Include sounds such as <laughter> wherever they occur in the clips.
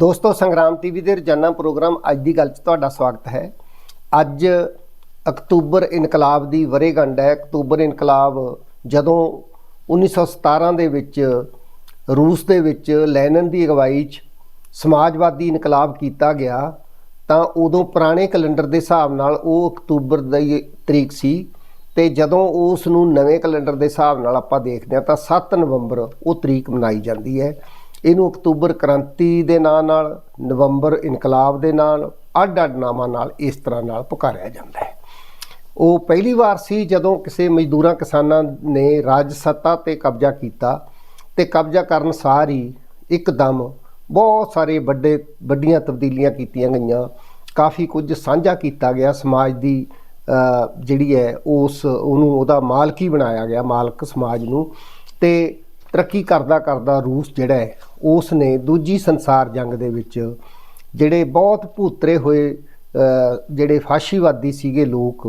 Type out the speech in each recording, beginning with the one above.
ਦੋਸਤੋ, ਸੰਗਰਾਮ ਟੀਵੀ ਦੇ ਰੋਜ਼ਾਨਾ ਪ੍ਰੋਗਰਾਮ ਅੱਜ ਦੀ ਗੱਲ 'ਚ ਤੁਹਾਡਾ ਸਵਾਗਤ ਹੈ। ਅੱਜ ਅਕਤੂਬਰ ਇਨਕਲਾਬ ਦੀ ਵਰ੍ਹੇਗੰਢ ਹੈ। ਅਕਤੂਬਰ ਇਨਕਲਾਬ ਜਦੋਂ 1917 ਦੇ ਵਿੱਚ ਰੂਸ ਦੇ ਵਿੱਚ ਲੈਨਨ ਦੀ ਅਗਵਾਈ 'ਚ ਸਮਾਜਵਾਦੀ ਇਨਕਲਾਬ ਕੀਤਾ ਗਿਆ, ਤਾਂ ਉਦੋਂ ਪੁਰਾਣੇ ਕੈਲੰਡਰ ਦੇ ਹਿਸਾਬ ਨਾਲ ਉਹ ਅਕਤੂਬਰ ਦੀ ਤਰੀਕ ਸੀ ਤੇ ਜਦੋਂ ਉਸ ਨੂੰ ਨਵੇਂ ਕੈਲੰਡਰ ਦੇ ਹਿਸਾਬ ਨਾਲ ਆਪਾਂ ਦੇਖਦੇ ਹਾਂ, ਤਾਂ 7 ਨਵੰਬਰ ਉਹ ਤਰੀਕ ਮਨਾਈ ਜਾਂਦੀ ਹੈ। ਇਹਨੂੰ ਅਕਤੂਬਰ ਕ੍ਰਾਂਤੀ ਦੇ ਨਾਂ ਨਾਲ, ਨਵੰਬਰ ਇਨਕਲਾਬ ਦੇ ਨਾਲ, ਅੱਡ-ਅੱਡ ਨਾਮਾਂ ਨਾਲ ਇਸ ਤਰ੍ਹਾਂ ਨਾਲ ਪੁਕਾਰਿਆ ਜਾਂਦਾ ਹੈ। ਉਹ ਪਹਿਲੀ ਵਾਰ ਸੀ ਜਦੋਂ ਕਿਸੇ ਮਜ਼ਦੂਰਾਂ ਕਿਸਾਨਾਂ ਨੇ ਰਾਜ ਸੱਤਾ ਤੇ ਕਬਜ਼ਾ ਕੀਤਾ ਤੇ ਕਬਜ਼ਾ ਕਰਨ ਸਾਰ ਹੀ ਇੱਕਦਮ ਬਹੁਤ ਸਾਰੇ ਵੱਡੇ, ਵੱਡੀਆਂ ਤਬਦੀਲੀਆਂ ਕੀਤੀਆਂ ਗਈਆਂ। ਕਾਫੀ ਕੁਝ ਸਾਂਝਾ ਕੀਤਾ ਗਿਆ ਸਮਾਜ ਦੀ ਜਿਹੜੀ ਹੈ ਉਸ, ਉਹਨੂੰ ਉਹਦਾ ਮਾਲਕ ਹੀ ਬਣਾਇਆ ਗਿਆ, ਮਾਲਕ ਸਮਾਜ ਨੂੰ। ਤੇ ਤਰੱਕੀ ਕਰਦਾ ਕਰਦਾ ਰੂਸ ਜਿਹੜਾ ਹੈ ਉਸ ਨੇ ਦੂਜੀ ਸੰਸਾਰ ਜੰਗ ਦੇ ਵਿੱਚ ਜਿਹੜੇ ਬਹੁਤ ਭੂਤਰੇ ਹੋਏ ਜਿਹੜੇ ਫਾਸ਼ੀਵਾਦੀ ਸੀਗੇ ਲੋਕ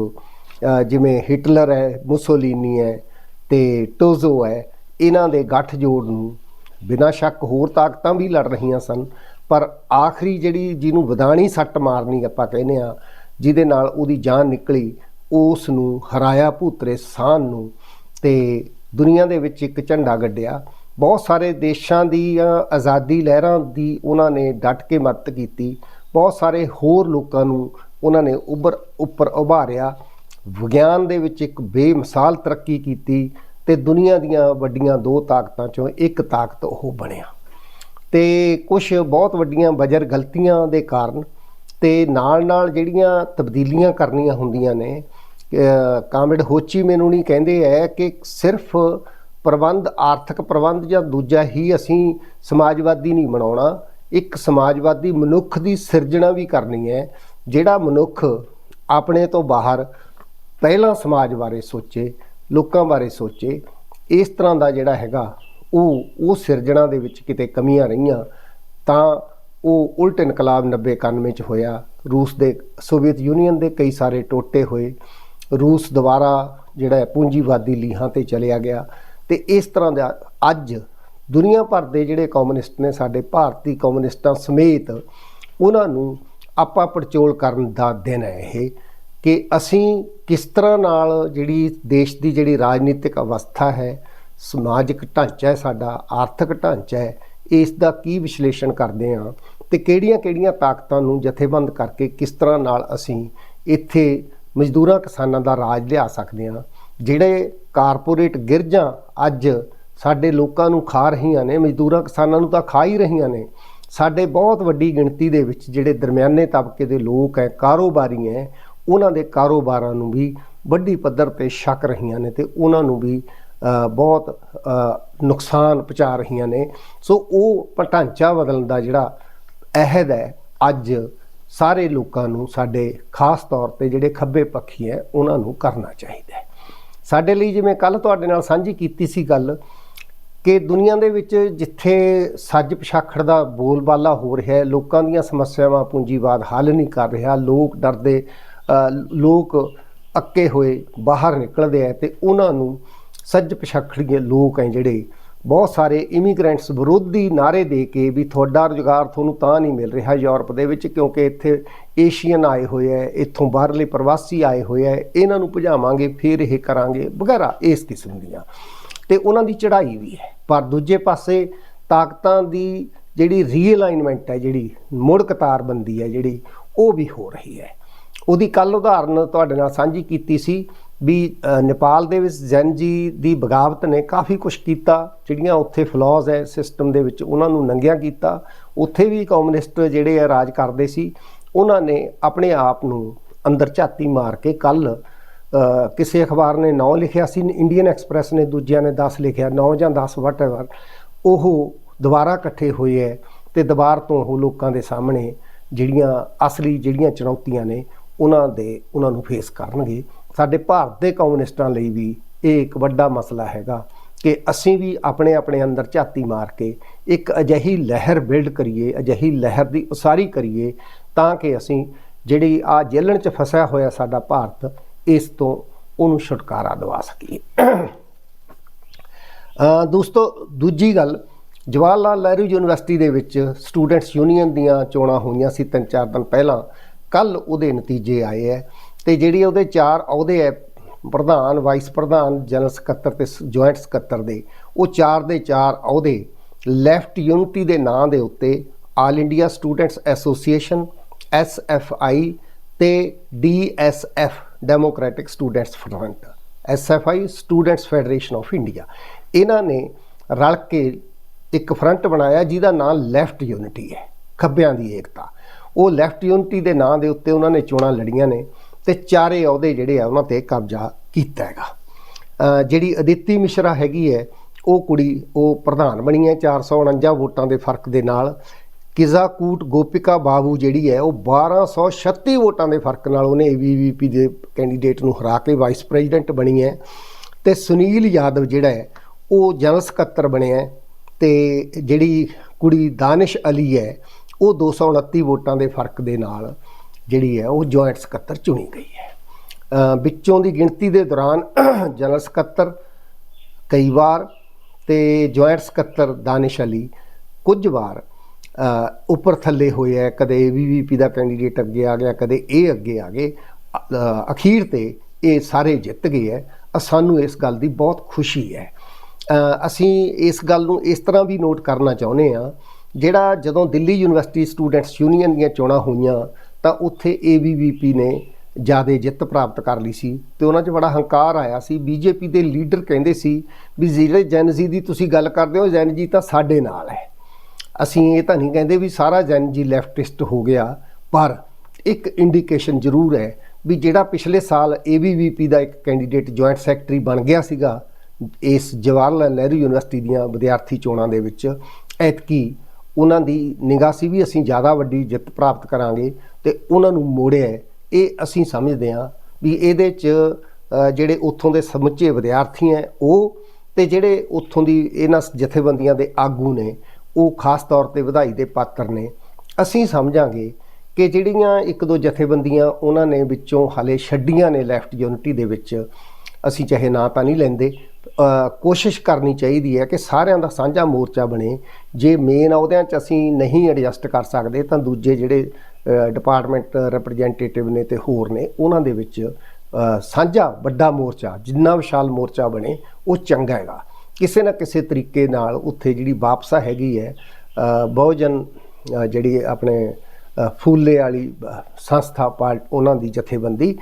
ਜਿਵੇਂ ਹਿਟਲਰ ਹੈ, ਮੁਸੋਲੀਨੀ ਹੈ ਤੇ ਟੋਜ਼ੋ ਹੈ, ਇਹਨਾਂ ਦੇ ਗੱਠਜੋੜ ਨੂੰ ਬਿਨਾਂ ਸ਼ੱਕ ਹੋਰ ਤਾਕਤਾਂ ਵੀ ਲੜ ਰਹੀਆਂ ਸਨ। ਪਰ ਆਖਰੀ ਜਿਹੜੀ ਜਿਹਨੂੰ ਵਿਦਾਨੀ ਸੱਟ ਮਾਰਨੀ ਆਪਾਂ ਕਹਿੰਦੇ ਆ ਜਿਹਦੇ ਨਾਲ ਉਹਦੀ ਜਾਨ ਨਿਕਲੀ, ਉਸ ਨੂੰ ਹਰਾਇਆ ਭੂਤਰੇ ਸਾਨ ਨੂੰ ਤੇ ਦੁਨੀਆ ਦੇ ਵਿੱਚ ਇੱਕ ਝੰਡਾ ਗੱਡਿਆ। ਬਹੁਤ ਸਾਰੇ ਦੇਸ਼ਾਂ ਦੀ ਆਜ਼ਾਦੀ ਲਹਿਰਾਂ ਦੀ ਉਹਨਾਂ ਨੇ ਡਟ ਕੇ ਮਦਦ ਕੀਤੀ। ਬਹੁਤ ਸਾਰੇ ਹੋਰ ਲੋਕਾਂ ਨੂੰ ਉਹਨਾਂ ਨੇ ਉੱਭਰ, ਉੱਪਰ ਉਭਾਰਿਆ। ਵਿਗਿਆਨ ਦੇ ਵਿੱਚ ਇੱਕ ਬੇਮਿਸਾਲ ਤਰੱਕੀ ਕੀਤੀ ਤੇ ਦੁਨੀਆ ਦੀਆਂ ਵੱਡੀਆਂ ਦੋ ਤਾਕਤਾਂ ਚੋਂ ਇੱਕ ਤਾਕਤ ਉਹ ਬਣਿਆ। ਤੇ ਕੁਝ ਬਹੁਤ ਵੱਡੀਆਂ ਬਜਰ ਗਲਤੀਆਂ ਦੇ ਕਾਰਨ ਤੇ ਨਾਲ-ਨਾਲ ਜਿਹੜੀਆਂ ਤਬਦੀਲੀਆਂ ਕਰਨੀਆਂ ਹੁੰਦੀਆਂ ਨੇ ਅਹ ਕਾਮਰੇਡ ਹੋਚੀ ਮੈਨੂੰ ਨਹੀਂ ਕਹਿੰਦੇ ਹੈ ਕਿ ਸਿਰਫ ਪ੍ਰਬੰਧ, ਆਰਥਿਕ ਪ੍ਰਬੰਧ ਜਾਂ ਦੂਜਾ ਹੀ ਅਸੀਂ ਸਮਾਜਵਾਦੀ ਨਹੀਂ ਬਣਾਉਣਾ। ਇੱਕ ਸਮਾਜਵਾਦੀ ਮਨੁੱਖ ਦੀ ਸਿਰਜਣਾ ਵੀ ਕਰਨੀ ਹੈ, ਜਿਹੜਾ ਮਨੁੱਖ ਆਪਣੇ ਤੋਂ ਬਾਹਰ ਪਹਿਲਾਂ ਸਮਾਜ ਬਾਰੇ ਸੋਚੇ, ਲੋਕਾਂ ਬਾਰੇ ਸੋਚੇ, ਇਸ ਤਰ੍ਹਾਂ ਦਾ ਜਿਹੜਾ ਹੈਗਾ, ਉਹ ਉਹ ਸਿਰਜਣਾ ਦੇ ਵਿੱਚ ਕਿਤੇ ਕਮੀਆਂ ਰਹੀਆਂ, ਤਾਂ ਉਹ ਉਲਟ ਇਨਕਲਾਬ 90 91 ਚ ਹੋਇਆ। ਰੂਸ ਦੇ, ਸੋਵੀਅਤ ਯੂਨੀਅਨ ਦੇ ਕਈ ਸਾਰੇ ਟੋਟੇ ਹੋਏ। ਰੂਸ ਦੁਬਾਰਾ ਜਿਹੜਾ ਪੂੰਜੀਵਾਦੀ ਲੀਹਾਂ ਤੇ ਚਲਿਆ ਗਿਆ। ਤੇ ਇਸ ਤਰ੍ਹਾਂ ਦਾ ਅੱਜ ਦੁਨੀਆ ਭਰ ਦੇ ਜਿਹੜੇ ਕਮਿਊਨਿਸਟ ਨੇ ਸਾਡੇ ਭਾਰਤੀ ਕਮਿਊਨਿਸਟਾਂ ਸਮੇਤ ਉਹਨਾਂ ਨੂੰ ਆਪਾ ਪੜਚੋਲ ਕਰਨ ਦਾ ਦਿਨ ਹੈ ਇਹ ਕਿ ਅਸੀਂ ਕਿਸ ਤਰ੍ਹਾਂ ਨਾਲ ਜਿਹੜੀ ਦੇਸ਼ ਦੀ ਜਿਹੜੀ ਰਾਜਨੀਤਿਕ ਅਵਸਥਾ ਹੈ, ਸਮਾਜਿਕ ਢਾਂਚਾ ਹੈ, ਸਾਡਾ ਆਰਥਿਕ ਢਾਂਚਾ ਹੈ, ਇਸ ਦਾ ਕੀ ਵਿਸ਼ਲੇਸ਼ਣ ਕਰਦੇ ਹਾਂ ਤੇ ਕਿਹੜੀਆਂ-ਕਿਹੜੀਆਂ ਤਾਕਤਾਂ ਨੂੰ ਜਥੇਬੰਦ ਕਰਕੇ ਕਿਸ ਤਰ੍ਹਾਂ ਨਾਲ ਅਸੀਂ ਇੱਥੇ ਮਜ਼ਦੂਰਾਂ ਕਿਸਾਨਾਂ ਦਾ ਰਾਜ ਲਿਆ ਸਕਦੇ ਹਾਂ ਜਿਹੜੇ ਕਾਰਪੋਰੇਟ ਗਿਰਜਾਂ ਅੱਜ ਸਾਡੇ ਲੋਕਾਂ ਨੂੰ ਖਾ ਰਹੀਆਂ ਨੇ, ਮਜ਼ਦੂਰਾਂ, ਕਿਸਾਨਾਂ ਨੂੰ ਤਾਂ ਖਾ ਹੀ ਰਹੀਆਂ ਨੇ, ਸਾਡੇ ਬਹੁਤ ਵੱਡੀ ਗਿਣਤੀ ਦੇ ਵਿੱਚ ਜਿਹੜੇ ਦਰਮਿਆਨੇ ਤਬਕੇ ਦੇ ਲੋਕ ਹੈ ਕਾਰੋਬਾਰੀ ਹੈ ਉਹਨਾਂ ਦੇ ਕਾਰੋਬਾਰਾਂ ਨੂੰ ਵੀ ਵੱਡੀ ਪੱਧਰ ਤੇ ਛਕ ਰਹੀਆਂ ਨੇ ਤੇ ਉਹਨਾਂ ਨੂੰ ਵੀ ਬਹੁਤ ਨੁਕਸਾਨ ਪਹੁੰਚਾ ਰਹੀਆਂ ਨੇ। ਸੋ ਉਹ ਢਾਂਚਾ ਬਦਲਣ ਦਾ ਜਿਹੜਾ ਅਹਿਦ ਹੈ ਅੱਜ ਸਾਰੇ ਲੋਕਾਂ ਨੂੰ ਸਾਡੇ ਖਾਸ ਤੌਰ ਤੇ ਜਿਹੜੇ ਖੱਬੇ ਪੱਖੀ ਹੈ ਉਹਨਾਂ ਨੂੰ ਕਰਨਾ ਚਾਹੀਦਾ ਹੈ ਸਾਡੇ ਲਈ ਜਿਵੇਂ ਕੱਲ ਤੁਹਾਡੇ ਨਾਲ ਸਾਂਝੀ ਕੀਤੀ ਸੀ ਗੱਲ ਕਿ ਦੁਨੀਆ ਦੇ ਵਿੱਚ ਜਿੱਥੇ ਸੱਜ ਪਛਾਖੜ ਦਾ ਬੋਲਬਾਲਾ ਹੋ ਰਿਹਾ ਹੈ, ਲੋਕਾਂ ਦੀਆਂ ਸਮੱਸਿਆਵਾਂ ਪੂੰਜੀਵਾਦ ਹੱਲ ਨਹੀਂ ਕਰ ਰਿਹਾ, ਲੋਕ ਡਰਦੇ ਲੋਕ ਅੱਕੇ ਹੋਏ ਬਾਹਰ ਨਿਕਲਦੇ ਆ ਤੇ ਉਹਨਾਂ ਨੂੰ ਸੱਜ ਪਛਾਖੜੀਏ ਲੋਕ ਹੈ ਜਿਹੜੇ ਬਹੁਤ ਸਾਰੇ ਇਮੀਗ੍ਰੈਂਟਸ ਵਿਰੋਧੀ ਨਾਰੇ ਦੇ ਕੇ ਵੀ ਤੁਹਾਡਾ ਰੁਜ਼ਗਾਰ ਤੁਹਾਨੂੰ ਤਾਂ ਨਹੀਂ ਮਿਲ ਰਿਹਾ ਯੂਰਪ ਦੇ ਵਿੱਚ ਕਿਉਂਕਿ ਇੱਥੇ ਏਸ਼ੀਅਨ ਆਏ ਹੋਏ ਐ ਇੱਥੋਂ ਬਾਹਰਲੇ ਪ੍ਰਵਾਸੀ ਆਏ ਹੋਏ ਐ ਇਹਨਾਂ ਨੂੰ ਭਜਾਵਾਂਗੇ, ਫਿਰ ਇਹ ਕਰਾਂਗੇ, ਵਗੈਰਾ, ਇਸ ਕਿਸਮ ਦੀਆਂ। ਤੇ ਉਹਨਾਂ ਦੀ ਚੜ੍ਹਾਈ ਵੀ ਹੈ। ਪਰ ਦੂਜੇ ਪਾਸੇ ਤਾਕਤਾਂ ਦੀ ਜਿਹੜੀ ਰੀਅਲਾਈਨਮੈਂਟ ਹੈ, ਜਿਹੜੀ ਮੁੜ ਕਤਾਰਬੰਦੀ ਹੈ, ਜਿਹੜੀ ਉਹ ਵੀ ਹੋ ਰਹੀ ਹੈ। ਉਹਦੀ ਕੱਲ ਉਦਾਹਰਨ ਤੁਹਾਡੇ ਨਾਲ ਸਾਂਝੀ ਕੀਤੀ ਸੀ ਵੀ ਨੇਪਾਲ ਦੇ ਵਿੱਚ ਜੈਨ ਜੀ ਦੀ ਬਗਾਵਤ ਨੇ ਕਾਫੀ ਕੁਝ ਕੀਤਾ, ਜਿਹੜੀਆਂ ਉੱਥੇ ਫਲॉज ਹੈ ਸਿਸਟਮ ਦੇ ਵਿੱਚ, ਉਹਨਾਂ ਨੂੰ ਨੰਗਿਆ ਕੀਤਾ। ਉੱਥੇ ਵੀ ਕਮਿਊਨਿਸਟ ਜਿਹੜੇ ਆ ਰਾਜ ਕਰਦੇ ਸੀ, ਉਹਨਾਂ ਨੇ ਆਪਣੇ ਆਪ ਨੂੰ ਅੰਦਰ ਝਾਤੀ ਮਾਰ ਕੇ ਕੱਲ ਕਿਸੇ ਅਖਬਾਰ ਨੇ 9 ਲਿਖਿਆ ਸੀ ਇੰਡੀਅਨ ਐਕਸਪ੍ਰੈਸ ਨੇ ਦੂਜਿਆਂ ਨੇ 10 ਲਿਖਿਆ 9 ਜਾਂ 10 ਵਟਐਵਰ ਉਹ ਦੁਬਾਰਾ ਇਕੱਠੇ ਹੋਏ ਹੈ ਤੇ ਦੁਬਾਰ ਤੋਂ ਉਹ ਲੋਕਾਂ ਦੇ ਸਾਹਮਣੇ ਜਿਹੜੀਆਂ ਅਸਲੀ ਜਿਹੜੀਆਂ ਚੁਣੌਤੀਆਂ ਨੇ, ਉਹਨਾਂ ਦੇ, ਉਹਨਾਂ ਨੂੰ ਫੇਸ ਕਰਨਗੇ। ਸਾਡੇ ਭਾਰਤ ਦੇ ਕਮਿਊਨਿਸਟਾਂ ਲਈ ਵੀ ਇਹ ਇੱਕ ਵੱਡਾ ਮਸਲਾ ਹੈਗਾ ਕਿ ਅਸੀਂ ਵੀ ਆਪਣੇ ਆਪਣੇ ਅੰਦਰ ਝਾਤੀ ਮਾਰ ਕੇ ਇੱਕ ਅਜਿਹੀ ਲਹਿਰ ਬਿਲਡ ਕਰੀਏ, ਅਜਿਹੀ ਲਹਿਰ ਦੀ ਉਸਾਰੀ ਕਰੀਏ ਤਾਂ ਕਿ ਅਸੀਂ ਜਿਹੜੀ ਆ ਜੇਲਣ 'ਚ ਫਸਿਆ ਹੋਇਆ ਸਾਡਾ ਭਾਰਤ ਇਸ ਤੋਂ ਉਹਨੂੰ ਛੁਟਕਾਰਾ ਦਿਵਾ ਸਕੀਏ। ਦੋਸਤੋ, ਦੂਜੀ ਗੱਲ, ਜਵਾਹਰ ਲਾਲ ਨਹਿਰੂ ਯੂਨੀਵਰਸਿਟੀ ਦੇ ਵਿੱਚ ਸਟੂਡੈਂਟਸ ਯੂਨੀਅਨ ਦੀਆਂ ਚੋਣਾਂ ਹੋਈਆਂ ਸੀ ਤਿੰਨ ਚਾਰ ਦਿਨ ਪਹਿਲਾਂ। ਕੱਲ ਉਹਦੇ ਨਤੀਜੇ ਆਏ ਹੈ। ਤੇ ਜਿਹੜੀ ਉਹਦੇ ਚਾਰ ਅਹੁਦੇ ਹੈ ਪ੍ਰਧਾਨ ਵਾਈਸ ਪ੍ਰਧਾਨ ਜਨਰਲ ਸਕੱਤਰ ਤੇ ਜੁਆਇੰਟ ਸਕੱਤਰ ਦੇ, ਉਹ ਚਾਰ ਦੇ ਚਾਰ ਅਹੁਦੇ ਲੈਫਟ ਯੂਨਿਟੀ ਦੇ ਨਾਂ ਦੇ ਉੱਤੇ all India students association SFI ਤੇ DSF democratic students front SFI students federation of India ਇਹਨਾਂ ਨੇ ਰਲ ਕੇ ਇੱਕ ਫਰੰਟ ਬਣਾਇਆ ਜਿਹਦਾ ਨਾਮ ਲੈਫਟ ਯੂਨਿਟੀ ਹੈ, ਖੱਬਿਆਂ ਦੀ ਏਕਤਾ। ਉਹ ਲੈਫਟ ਯੂਨਿਟੀ ਦੇ ਨਾਂ ਦੇ ਉੱਤੇ ਉਹਨਾਂ ਨੇ ਚੋਣਾਂ ਲੜੀਆਂ ਨੇ। ਤੇ ਚਾਰੇ ਅਹੁਦੇ ਜਿਹੜੇ ਆ ਉਹਨਾਂ ਤੇ ਕਬਜ਼ਾ ਕੀਤਾ ਹੈਗਾ। ਜਿਹੜੀ ਅਦਿੱਤੀ ਮਿਸ਼ਰਾ ਹੈਗੀ ਹੈ, ਉਹ ਕੁੜੀ, ਉਹ ਪ੍ਰਧਾਨ ਬਣੀ ਹੈ 449 ਵੋਟਾਂ ਦੇ ਫ਼ਰਕ ਦੇ ਨਾਲ। ਕਿਜ਼ਾਕੂਟ ਗੋਪਿਕਾ ਬਾਬੂ ਜਿਹੜੀ ਹੈ, ਉਹ 1236 ਵੋਟਾਂ ਦੇ ਫ਼ਰਕ ਨਾਲ ਉਹਨੇ ਏਬੀਵੀਪੀ ਦੇ ਕੈਂਡੀਡੇਟ ਨੂੰ ਹਰਾ ਕੇ ਵਾਈਸ ਪ੍ਰੈਜ਼ੀਡੈਂਟ ਬਣੀ ਹੈ। ਤੇ ਸੁਨੀਲ ਯਾਦਵ ਜਿਹੜਾ ਹੈ, ਉਹ ਜਨਰਲ ਸਕੱਤਰ ਬਣਿਆ ਹੈ। ਤੇ ਜਿਹੜੀ ਕੁੜੀ ਦਾਨਿਸ਼ ਅਲੀ ਹੈ, ਉਹ 229 ਵੋਟਾਂ ਦੇ ਫ਼ਰਕ ਦੇ ਨਾਲ। ਜਿਹੜੀ ਹੈ ਉਹ ਜੁਆਇੰਟ ਸਕੱਤਰ ਚੁਣੀ ਗਈ ਹੈ। ਵਿੱਚੋਂ ਦੀ ਗਿਣਤੀ ਦੇ ਦੌਰਾਨ <clears throat> ਜਨਰਲ ਸਕੱਤਰ ਕਈ ਵਾਰ ਤੇ ਜੁਆਇੰਟ ਸਕੱਤਰ ਦਾਨਿਸ਼ ਅਲੀ ਕੁਝ ਵਾਰ ਉੱਪਰ ਥੱਲੇ ਹੋਏ ਹੈ, ਕਦੇ ਵੀਵੀਪੀ ਦਾ ਕੈਂਡੀਡੇਟ ਅੱਗੇ ਆ ਗਿਆ, ਕਦੇ ਇਹ ਅੱਗੇ ਆ ਗਏ। ਅਖੀਰ ਤੇ ਇਹ ਸਾਰੇ ਜਿੱਤ ਗਏ ਹੈ। ਸਾਨੂੰ ਇਸ ਗੱਲ ਦੀ ਬਹੁਤ ਖੁਸ਼ੀ ਹੈ। ਅਸੀਂ ਇਸ ਗੱਲ ਨੂੰ ਇਸ ਤਰ੍ਹਾਂ ਵੀ ਨੋਟ ਕਰਨਾ ਚਾਹੁੰਦੇ ਆ ਜਿਹੜਾ ਜਦੋਂ ਦਿੱਲੀ ਯੂਨੀਵਰਸਿਟੀ ਸਟੂਡੈਂਟਸ ਯੂਨੀਅਨ ਦੀਆਂ ਚੋਣਾਂ ਹੋਈਆਂ ਤਾਂ ਉੱਥੇ ਏਬੀਵੀਪੀ ਨੇ ਜ਼ਿਆਦਾ ਜਿੱਤ ਪ੍ਰਾਪਤ ਕਰ ਲਈ ਸੀ ਤੇ ਉਹਨਾਂ 'ਚ ਬੜਾ ਹੰਕਾਰ ਆਇਆ ਸੀ। ਬੀਜੇਪੀ ਦੇ ਲੀਡਰ ਕਹਿੰਦੇ ਸੀ ਵੀ ਜਿਹੜੇ ਜੈਨਜੀ ਦੀ ਤੁਸੀਂ ਗੱਲ ਕਰਦੇ ਹੋ ਜੈਨਜੀ ਤਾਂ ਸਾਡੇ ਨਾਲ ਹੈ। ਅਸੀਂ ਇਹ ਤਾਂ ਨਹੀਂ ਕਹਿੰਦੇ ਵੀ ਸਾਰਾ ਜੈਨਜੀ ਲੈਫਟਿਸਟ ਹੋ ਗਿਆ, ਪਰ ਇੱਕ ਇੰਡੀਕੇਸ਼ਨ ਜ਼ਰੂਰ ਹੈ ਵੀ ਜਿਹੜਾ ਪਿਛਲੇ ਸਾਲ ਏਬੀਵੀਪੀ ਦਾ ਇੱਕ ਕੈਂਡੀਡੇਟ ਜੁਆਇੰਟ ਸੈਕਟਰੀ ਬਣ ਗਿਆ ਸੀਗਾ, ਇਸ ਜਵਾਹਰ ਲਾਲ ਨਹਿਰੂ ਯੂਨੀਵਰਸਿਟੀ ਦੀਆਂ ਵਿਦਿਆਰਥੀ ਚੋਣਾਂ ਦੇ ਵਿੱਚ, ਐਤਕੀ ਉਹਨਾਂ ਦੀ ਨਿਗਾਹ ਸੀ ਵੀ ਅਸੀਂ ਜ਼ਿਆਦਾ ਵੱਡੀ ਜਿੱਤ ਪ੍ਰਾਪਤ ਕਰਾਂਗੇ। ਤੇ ਉਹਨਾਂ ਨੂੰ ਮੋੜਿਆ ਇਹ ਅਸੀਂ ਸਮਝਦੇ ਹਾਂ ਵੀ ਇਹਦੇ 'ਚ ਜਿਹੜੇ ਉੱਥੋਂ ਦੇ ਸਮੁੱਚੇ ਵਿਦਿਆਰਥੀ ਹੈ ਉਹ ਤੇ ਜਿਹੜੇ ਉੱਥੋਂ ਦੀ ਇਹਨਾਂ ਜਥੇਬੰਦੀਆਂ ਦੇ ਆਗੂ ਨੇ, ਉਹ ਖਾਸ ਤੌਰ ਤੇ ਵਧਾਈ ਦੇ ਪਾਤਰ ਨੇ। ਅਸੀਂ ਸਮਝਾਂਗੇ ਕਿ ਜਿਹੜੀਆਂ ਇੱਕ ਦੋ ਜਥੇਬੰਦੀਆਂ ਉਹਨਾਂ ਨੇ ਵਿੱਚੋਂ ਹਾਲੇ ਛੱਡੀਆਂ ਨੇ ਲੈਫਟ ਯੂਨਿਟੀ ਦੇ ਵਿੱਚ, ਅਸੀਂ ਚਾਹੇ ਨਾਂ ਤਾਂ ਨਹੀਂ ਲੈਂਦੇ। ਕੋਸ਼ਿਸ਼ ਕਰਨੀ ਚਾਹੀਦੀ ਹੈ ਕਿ ਸਾਰਿਆਂ ਦਾ ਸਾਂਝਾ ਮੋਰਚਾ ਬਣੇ। ਜੇ ਮੇਨ ਅਹੁਦਿਆਂ 'ਚ ਅਸੀਂ ਨਹੀਂ ਐਡਜਸਟ ਕਰ ਸਕਦੇ ਤਾਂ ਦੂਜੇ ਜਿਹੜੇ ਡਿਪਾਰਟਮੈਂਟ ਰਿਪਰੈਜ਼ੈਂਟੇਟਿਵ ਨੇ ਤੇ ਹੋਰ ਨੇ, ਉਹਨਾਂ ਦੇ ਵਿੱਚ ਸਾਂਝਾ ਵੱਡਾ ਮੋਰਚਾ, ਜਿੰਨਾ ਵਿਸ਼ਾਲ ਮੋਰਚਾ ਬਣੇ, ਉਹ ਚੰਗਾ ਹੈਗਾ। ਕਿਸੇ ਨਾ ਕਿਸੇ ਤਰੀਕੇ ਨਾਲ ਉੱਥੇ ਜਿਹੜੀ ਵਾਪਸਾ ਹੈਗੀ ਹੈ ਬਹੁਜਨ ਜਿਹੜੀ ਆਪਣੇ ਫੂਲੇ ਵਾਲੀ ਸੰਸਥਾ ਪਾਰਟ ਉਹਨਾਂ ਦੀ ਜਥੇਬੰਦੀ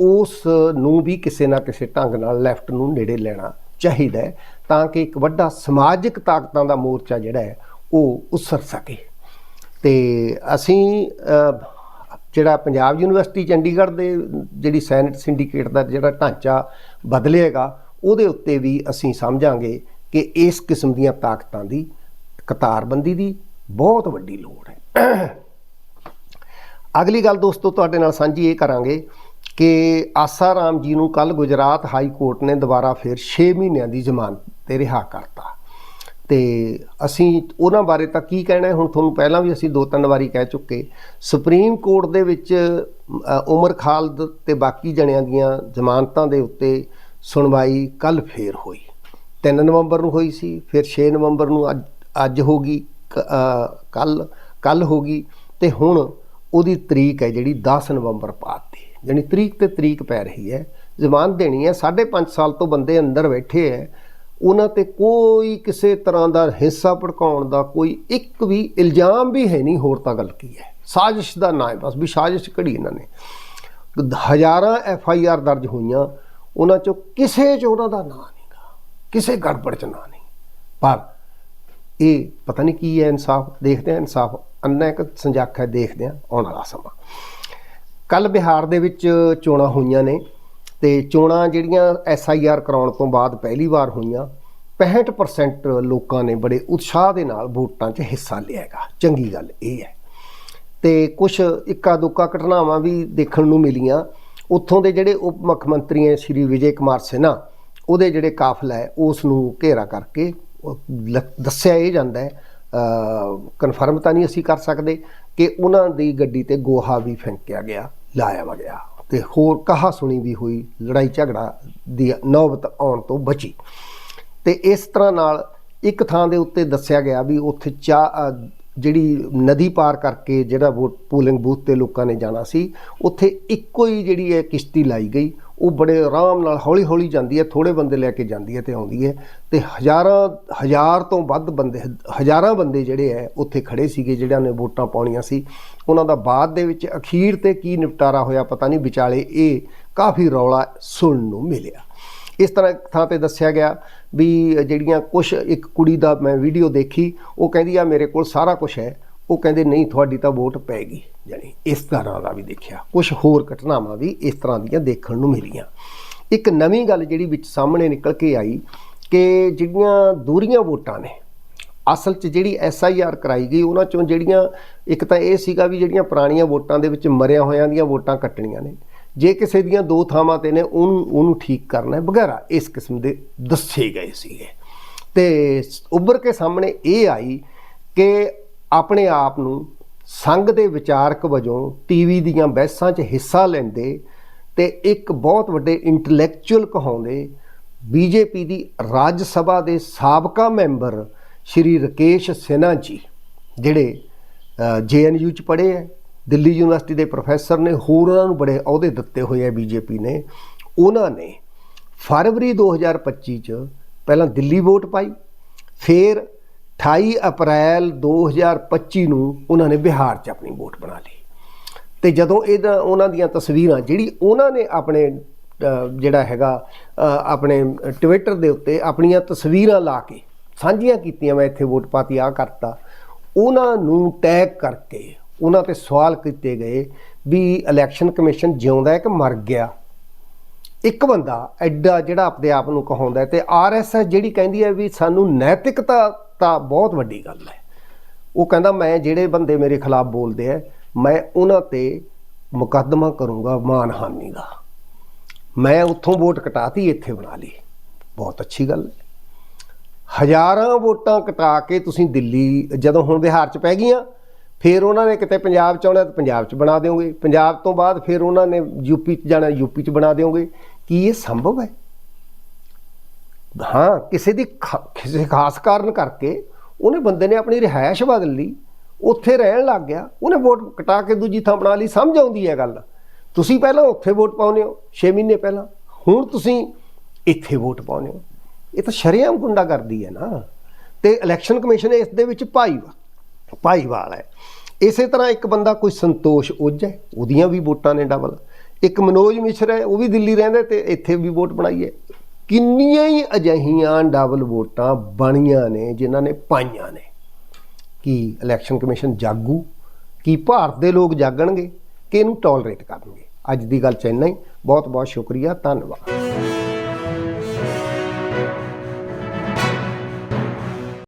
ਉਸ ਨੂੰ ਵੀ ਕਿਸੇ ਨਾ ਕਿਸੇ ਢੰਗ ਨਾਲ ਲੈਫਟ ਨੂੰ ਨੇੜੇ ਲੈਣਾ ਚਾਹੀਦਾ ਤਾਂ ਕਿ ਇੱਕ ਵੱਡਾ ਸਮਾਜਿਕ ਤਾਕਤਾਂ ਦਾ ਮੋਰਚਾ ਜਿਹੜਾ ਹੈ, ਉਹ ਉਸਰ ਸਕੇ। ਤੇ ਅਸੀਂ ਜਿਹੜਾ ਪੰਜਾਬ ਯੂਨੀਵਰਸਿਟੀ ਚੰਡੀਗੜ੍ਹ ਦੇ ਜਿਹੜੀ ਸੈਨੇਟ ਸਿੰਡੀਕੇਟ ਦਾ ਜਿਹੜਾ ਢਾਂਚਾ ਬਦਲੇਗਾ, ਉਹਦੇ ਉੱਤੇ ਵੀ ਅਸੀਂ ਸਮਝਾਂਗੇ ਕਿ ਇਸ ਕਿਸਮ ਦੀਆਂ ਤਾਕਤਾਂ ਦੀ ਕਤਾਰਬੰਦੀ ਦੀ ਬਹੁਤ ਵੱਡੀ ਲੋੜ ਹੈ। ਅਗਲੀ ਗੱਲ ਦੋਸਤੋ, ਤੁਹਾਡੇ ਨਾਲ ਸਾਂਝੀ ਇਹ ਕਰਾਂਗੇ ਕਿ ਆਸਾਰਾਮ ਜੀ ਨੂੰ ਕੱਲ ਗੁਜਰਾਤ ਹਾਈ ਕੋਰਟ ਨੇ ਦੁਬਾਰਾ ਫਿਰ 6 ਮਹੀਨਿਆਂ ਦੀ ਜ਼ਮਾਨਤ ਤੇ ਰਿਹਾ ਕਰਤਾ। ਤੇ ਅਸੀਂ ਉਹਨਾਂ ਬਾਰੇ ਤਾਂ ਕੀ ਕਹਿਣਾ ਹੁਣ ਤੁਹਾਨੂੰ ਪਹਿਲਾਂ ਵੀ ਅਸੀਂ ਦੋ ਤਿੰਨ ਵਾਰੀ ਕਹਿ ਚੁੱਕੇ। ਸੁਪਰੀਮ ਕੋਰਟ ਦੇ ਵਿੱਚ ਉਮਰ ਖਾਲਦ ਤੇ ਬਾਕੀ ਜਣਿਆਂ ਦੀਆਂ ਜ਼ਮਾਨਤਾਂ ਦੇ ਉੱਤੇ ਸੁਣਵਾਈ ਕੱਲ ਫੇਰ ਹੋਈ। 3 ਨਵੰਬਰ ਨੂੰ ਹੋਈ ਸੀ, ਫਿਰ 6 ਨਵੰਬਰ ਨੂੰ ਅੱਜ ਅੱਜ ਹੋ ਗਈ ਕੱਲ ਕੱਲ ਹੋ ਗਈ ਤੇ ਹੁਣ ਉਹਦੀ ਤਰੀਕ ਹੈ ਜਿਹੜੀ 10 ਨਵੰਬਰ ਪਾਤੀ ਯਾਨੀ ਤਰੀਕ ਤੇ ਤਰੀਕ ਪੈ ਰਹੀ ਹੈ। ਜ਼ਮਾਨਤ ਦੇਣੀ ਹੈ 5.5 ਸਾਲ ਤੋਂ ਬੰਦੇ ਅੰਦਰ ਬੈਠੇ ਹੈ। ਉਹਨਾਂ ਤੇ ਕੋਈ ਕਿਸੇ ਤਰ੍ਹਾਂ ਦਾ ਹਿੱਸਾ ਭੜਕਾਉਣ ਦਾ ਕੋਈ ਇੱਕ ਵੀ ਇਲਜ਼ਾਮ ਵੀ ਹੈ ਨਹੀਂ, ਹੋਰ ਤਾਂ ਗੱਲ ਕੀ ਹੈ? ਸਾਜ਼ਿਸ਼ ਦਾ ਨਾਂ ਹੈ ਬਸ, ਵੀ ਸਾਜ਼ਿਸ਼ ਘੜੀ ਇਹਨਾਂ ਨੇ? ਹਜ਼ਾਰਾਂ ਐਫ ਆਈ ਆਰ ਦਰਜ ਹੋਈਆਂ, ਉਹਨਾਂ ਚੋਂ ਕਿਸੇ 'ਚ ਉਹਨਾਂ ਦਾ ਨਾਂ ਨਹੀਂਗਾ ਕਿਸੇ ਗੜਬੜ 'ਚ ਨਾਂ ਨਹੀਂ। ਪਰ ਇਹ ਪਤਾ ਨਹੀਂ ਕੀ ਹੈ ਇਨਸਾਫ, ਦੇਖਦੇ ਹਾਂ ਇਨਸਾਫ ਅੰਨਾ ਇੱਕ ਸੰਜਾਖ ਹੈ ਦੇਖਦੇ ਹਾਂ, ਆਉਣ ਵਾਲਾ ਸਮਾਂ। ਕੱਲ ਬਿਹਾਰ ਦੇ ਵਿੱਚ ਚੋਣਾਂ ਹੋਈਆਂ ਨੇ ਤੇ ਚੋਣਾਂ ਜਿਹੜੀਆਂ ਐਸ ਆਈ ਆਰ ਕਰਾਉਣ ਤੋਂ ਬਾਅਦ ਪਹਿਲੀ ਵਾਰ ਹੋਈਆਂ 65% ਲੋਕਾਂ ਨੇ ਬੜੇ ਉਤਸ਼ਾਹ ਦੇ ਨਾਲ ਵੋਟਾਂ 'ਚ ਹਿੱਸਾ ਲਿਆ ਹੈਗਾ। ਚੰਗੀ ਗੱਲ ਇਹ ਹੈ। ਤੇ ਕੁਝ ਇੱਕਾ ਦੁੱਕਾ ਘਟਨਾਵਾਂ ਵੀ ਦੇਖਣ ਨੂੰ ਮਿਲੀਆਂ। ਉੱਥੋਂ ਦੇ ਜਿਹੜੇ ਉਪ ਮੁੱਖ ਮੰਤਰੀ ਹੈ ਸ਼੍ਰੀ ਵਿਜੇ ਕੁਮਾਰ ਸਿਨਹਾ, ਉਹਦੇ ਜਿਹੜੇ ਕਾਫਲਾ ਹੈ, ਉਸ ਨੂੰ ਘੇਰਾ ਕਰਕੇ ਲ- ਦੱਸਿਆ ਇਹ ਜਾਂਦਾ ਹੈ ਕਨਫਰਮ ਤਾਂ ਨਹੀਂ ਅਸੀਂ ਕਰ ਸਕਦੇ ਕਿ ਉਹਨਾਂ ਦੀ ਗੱਡੀ ਤੇ ਗੋਹਾ ਵੀ ਫੈਂਕਿਆ ਗਿਆ, ਲਾਇਆ ਗਿਆ ਤੇ ਹੋਰ ਕਹਾ ਸੁਣੀ ਵੀ ਹੋਈ ਲੜਾਈ ਝਗੜਾ ਦੀ ਨੌਬਤ ਆਉਣ ਤੋਂ ਬਚੀ। ਤੇ ਇਸ ਤਰ੍ਹਾਂ ਨਾਲ ਇੱਕ ਥਾਂ ਦੇ ਉੱਤੇ ਦੱਸਿਆ ਗਿਆ ਵੀ ਉੱਥੇ ਚਾ ਜਿਹੜੀ ਨਦੀ ਪਾਰ ਕਰਕੇ ਜਿਹੜਾ ਵੋਟ ਪੋਲਿੰਗ ਬੂਥ ਤੇ ਲੋਕਾਂ ਨੇ ਜਾਣਾ ਸੀ, ਉੱਥੇ ਇੱਕੋ ਹੀ ਜਿਹੜੀ ਹੈ ਕਿਸ਼ਤੀ ਲਾਈ ਗਈ, ਉਹ ਬੜੇ ਆਰਾਮ ਨਾਲ ਹੌਲੀ ਹੌਲੀ ਜਾਂਦੀ ਹੈ ਥੋੜੇ ਬੰਦੇ ਲੈ ਕੇ ਜਾਂਦੀ ਹੈ ਤੇ ਆਉਂਦੀ ਹੈ ਤੇ ਹਜ਼ਾਰਾਂ, ਹਜ਼ਾਰ ਤੋਂ ਵੱਧ ਬੰਦੇ, ਹਜ਼ਾਰਾਂ ਬੰਦੇ ਜਿਹੜੇ ਹੈ, ਉੱਥੇ ਖੜੇ ਸੀਗੇ, ਜਿਹੜਿਆਂ ਨੇ ਵੋਟਾਂ ਪਾਉਣੀਆਂ ਸੀ। ਉਹਨਾਂ ਦਾ ਬਾਅਦ ਦੇ ਵਿੱਚ ਅਖੀਰ ਤੇ ਕੀ ਨਿਪਟਾਰਾ ਹੋਇਆ ਪਤਾ ਨਹੀਂ, ਵਿਚਾਲੇ ਇਹ ਕਾਫੀ ਰੌਲਾ ਸੁਣਨ ਨੂੰ ਮਿਲਿਆ। ਇਸ ਤਰ੍ਹਾਂ ਥਾਂ ਤੇ ਦੱਸਿਆ ਗਿਆ ਵੀ ਜਿਹੜੀਆਂ ਕੁਝ ਇੱਕ ਕੁੜੀ ਦਾ ਮੈਂ ਵੀਡੀਓ ਦੇਖੀ, ਉਹ ਕਹਿੰਦੀ ਆ ਮੇਰੇ ਕੋਲ ਸਾਰਾ ਕੁਝ ਹੈ। ਉਹ ਕਹਿੰਦੇ, ਨਹੀਂ, ਤੁਹਾਡੀ ਤਾਂ ਵੋਟ ਪੈਗੀ। ਜਾਨੀ ਇਸ ਤਰ੍ਹਾਂ ਦਾ ਵੀ ਦੇਖਿਆ। ਕੁਝ ਹੋਰ ਘਟਨਾਵਾਂ ਵੀ ਇਸ ਤਰ੍ਹਾਂ ਦੀਆਂ ਦੇਖਣ ਨੂੰ ਮਿਲੀਆਂ। ਇੱਕ ਨਵੀਂ ਗੱਲ ਜਿਹੜੀ ਵਿੱਚ ਸਾਹਮਣੇ ਨਿਕਲ ਕੇ ਆਈ ਕਿ ਜਿਹੜੀਆਂ ਦੂਰੀਆਂ ਵੋਟਾਂ ਨੇ, ਅਸਲ 'ਚ ਜਿਹੜੀ ਐਸ ਆਈ ਆਰ ਕਰਾਈ ਗਈ, ਉਹਨਾਂ ਚੋਂ ਜਿਹੜੀਆਂ, ਇੱਕ ਤਾਂ ਇਹ ਸੀਗਾ ਵੀ ਜਿਹੜੀਆਂ ਪੁਰਾਣੀਆਂ ਵੋਟਾਂ ਦੇ ਵਿੱਚ ਮਰਿਆ ਹੋਇਆਂ ਦੀਆਂ ਵੋਟਾਂ ਕੱਟਣੀਆਂ ਨੇ ਜੇ ਕਿਸੇ ਦੀਆਂ ਦੋ ਥਾਵਾਂ ਤੇ ਨੇ ਉਹਨੂੰ ਉਹਨੂੰ ਠੀਕ ਕਰਨਾ ਹੈ ਵਗੈਰਾ ਇਸ ਕਿਸਮ ਦੇ ਦੱਸੇ ਗਏ ਸੀਗੇ। ਤੇ ਉੱਭਰ ਕੇ ਸਾਹਮਣੇ ਇਹ ਆਈ ਕਿ ਆਪਣੇ ਆਪ ਨੂੰ ਸੰਘ ਦੇ ਵਿਚਾਰਕ ਵਜੋਂ ਟੀਵੀ ਦੀਆਂ ਬਹਿਸਾਂ 'ਚ ਹਿੱਸਾ ਲੈਂਦੇ ਤੇ ਇੱਕ ਬਹੁਤ ਵੱਡੇ ਇੰਟੈਲੈਕਚੁਅਲ ਕਹਾਉਂਦੇ ਬੀਜੇਪੀ ਦੀ ਰਾਜ ਸਭਾ ਦੇ ਸਾਬਕਾ ਮੈਂਬਰ ਸ਼੍ਰੀ ਰਕੇਸ਼ ਸਿਨਹਾ ਜੀ, ਜਿਹੜੇ ਜੇਐਨਯੂ ਚ ਪੜ੍ਹੇ ਹੈ। ਦਿੱਲੀ ਯੂਨੀਵਰਸਿਟੀ ਦੇ ਪ੍ਰੋਫੈਸਰ ਨੇ, ਹੋਰ ਉਹਨਾਂ ਨੂੰ ਬੜੇ ਅਹੁਦੇ ਦਿੱਤੇ ਹੋਏ ਆ ਬੀਜੇਪੀ ਨੇ। ਉਹਨਾਂ ਨੇ ਫਰਵਰੀ 2025 ਚ ਪਹਿਲਾਂ ਦਿੱਲੀ ਵੋਟ ਪਾਈ, ਫਿਰ 28 ਅਪ੍ਰੈਲ 2025 ਨੂੰ ਉਹਨਾਂ ਨੇ ਬਿਹਾਰ 'ਚ ਆਪਣੀ ਵੋਟ ਬਣਾ ਲਈ। ਤੇ ਜਦੋਂ ਇਹਦਾ ਉਹਨਾਂ ਦੀਆਂ ਤਸਵੀਰਾਂ, ਜਿਹੜੀ ਉਹਨਾਂ ਨੇ ਆਪਣੇ ਜਿਹੜਾ ਹੈਗਾ ਆਪਣੇ ਟਵਿੱਟਰ ਦੇ ਉੱਤੇ ਆਪਣੀਆਂ ਤਸਵੀਰਾਂ ਲਾ ਕੇ ਸਾਂਝੀਆਂ ਕੀਤੀਆਂ, ਮੈਂ ਇੱਥੇ ਵੋਟ ਪਾਤੀ ਆ ਕਰਤਾ, ਉਹਨਾਂ ਨੂੰ ਟੈਗ ਕਰਕੇ ਉਹਨਾਂ ਤੇ ਸਵਾਲ ਕੀਤੇ ਗਏ ਵੀ ਇਲੈਕਸ਼ਨ ਕਮਿਸ਼ਨ ਜਿਉਂਦਾ ਹੈ ਕਿ ਮਰ ਗਿਆ। ਇੱਕ ਬੰਦਾ ਐਡਾ ਜਿਹੜਾ ਆਪਣੇ ਆਪ ਨੂੰ ਕਹਾਉਂਦਾ ਹੈ ਤੇ ਆਰਐਸਐਸ ਜਿਹੜੀ ਕਹਿੰਦੀ ਹੈ ਵੀ ਸਾਨੂੰ ਨੈਤਿਕਤਾ ਤਾਂ ਬਹੁਤ ਵੱਡੀ ਗੱਲ ਹੈ। ਉਹ ਕਹਿੰਦਾ, ਮੈਂ ਜਿਹੜੇ ਬੰਦੇ ਮੇਰੇ ਖਿਲਾਫ ਬੋਲਦੇ ਆ, ਮੈਂ ਉਹਨਾਂ ਤੇ ਮੁਕੱਦਮਾ ਕਰੂੰਗਾ ਮਾਨਹਾਨੀ ਦਾ। ਮੈਂ ਉੱਥੋਂ ਵੋਟ ਕਟਾਤੀ, ਇੱਥੇ ਬਣਾ ਲਈ। ਬਹੁਤ ਅੱਛੀ ਗੱਲ ਹੈ। ਹਜ਼ਾਰਾਂ ਵੋਟਾਂ ਕਟਾ ਕੇ ਤੁਸੀਂ ਦਿੱਲੀ ਜਦੋਂ ਹੁਣ ਬਿਹਾਰ 'ਚ ਪੈ ਗਈਆਂ ਫਿਰ ਉਹਨਾਂ ਨੇ ਕਿਤੇ ਪੰਜਾਬ 'ਚ ਆਉਣਾ ਤਾਂ ਪੰਜਾਬ 'ਚ ਬਣਾ ਦਿਓਗੇ। ਪੰਜਾਬ ਤੋਂ ਬਾਅਦ ਫਿਰ ਉਹਨਾਂ ਨੇ ਯੂਪੀ 'ਚ ਜਾਣਾ ਯੂਪੀ 'ਚ ਬਣਾ ਦਿਓਗੇ। ਕੀ ਇਹ ਸੰਭਵ ਹੈ? ਹਾਂ, ਕਿਸੇ ਦੀ ਖਾ- ਕਿਸੇ ਖਾਸ ਕਾਰਨ ਕਰਕੇ ਉਹਨੇ ਬੰਦੇ ਨੇ ਆਪਣੀ ਰਿਹਾਇਸ਼ ਬਦਲ ਲਈ, ਉੱਥੇ ਰਹਿਣ ਲੱਗ ਗਿਆ, ਉਹਨੇ ਵੋਟ ਕਟਾ ਕੇ ਦੂਜੀ ਥਾਂ ਬਣਾ ਲਈ, ਸਮਝ ਆਉਂਦੀ ਹੈ ਗੱਲ। ਤੁਸੀਂ ਪਹਿਲਾਂ ਉੱਥੇ ਵੋਟ ਪਾਉਂਦੇ ਹੋ 6 ਮਹੀਨੇ ਪਹਿਲਾਂ। ਹੁਣ ਤੁਸੀਂ ਇੱਥੇ ਵੋਟ ਪਾਉਂਦੇ ਹੋ। ਇਹ ਤਾਂ ਸ਼ਰੇਆਮ ਗੁੰਡਾ ਕਰਦੀ ਹੈ ਨਾ। ਤੇ ਇਲੈਕਸ਼ਨ ਕਮਿਸ਼ਨ ਇਸ ਦੇ ਵਿੱਚ ਭਾਈ ਭਾਈਵਾਲ ਹੈ। ਇਸੇ ਤਰ੍ਹਾਂ ਇੱਕ ਬੰਦਾ ਕੋਈ ਸੰਤੋਸ਼ ਉੱਜ ਹੈ ਉਹਦੀਆਂ ਵੀ ਵੋਟਾਂ ਨੇ ਡਬਲ ਇੱਕ ਮਨੋਜ ਮਿਸ਼ਰ ਹੈ, ਉਹ ਵੀ ਦਿੱਲੀ ਰਹਿੰਦਾ ਤੇ ਇੱਥੇ ਵੀ ਵੋਟ ਬਣਾਈ ਹੈ ਕਿੰਨੀਆਂ ਹੀ ਅਜਿਹੀਆਂ ਡਬਲ ਵੋਟਾਂ ਬਣੀਆਂ ਨੇ, ਜਿਨ੍ਹਾਂ ਨੇ ਪਾਈਆਂ ਨੇ। ਕੀ ਇਲੈਕਸ਼ਨ ਕਮਿਸ਼ਨ ਜਾਗੂ? ਕੀ ਭਾਰਤ ਦੇ ਲੋਕ ਜਾਗਣਗੇ? ਕਿ ਇਹਨੂੰ ਟੋਲਰੇਟ ਕਰਨਗੇ? ਅੱਜ ਦੀ ਗੱਲ ਚ ਇੰਨਾ ਹੀ। ਬਹੁਤ ਬਹੁਤ ਸ਼ੁਕਰੀਆ, ਧੰਨਵਾਦ।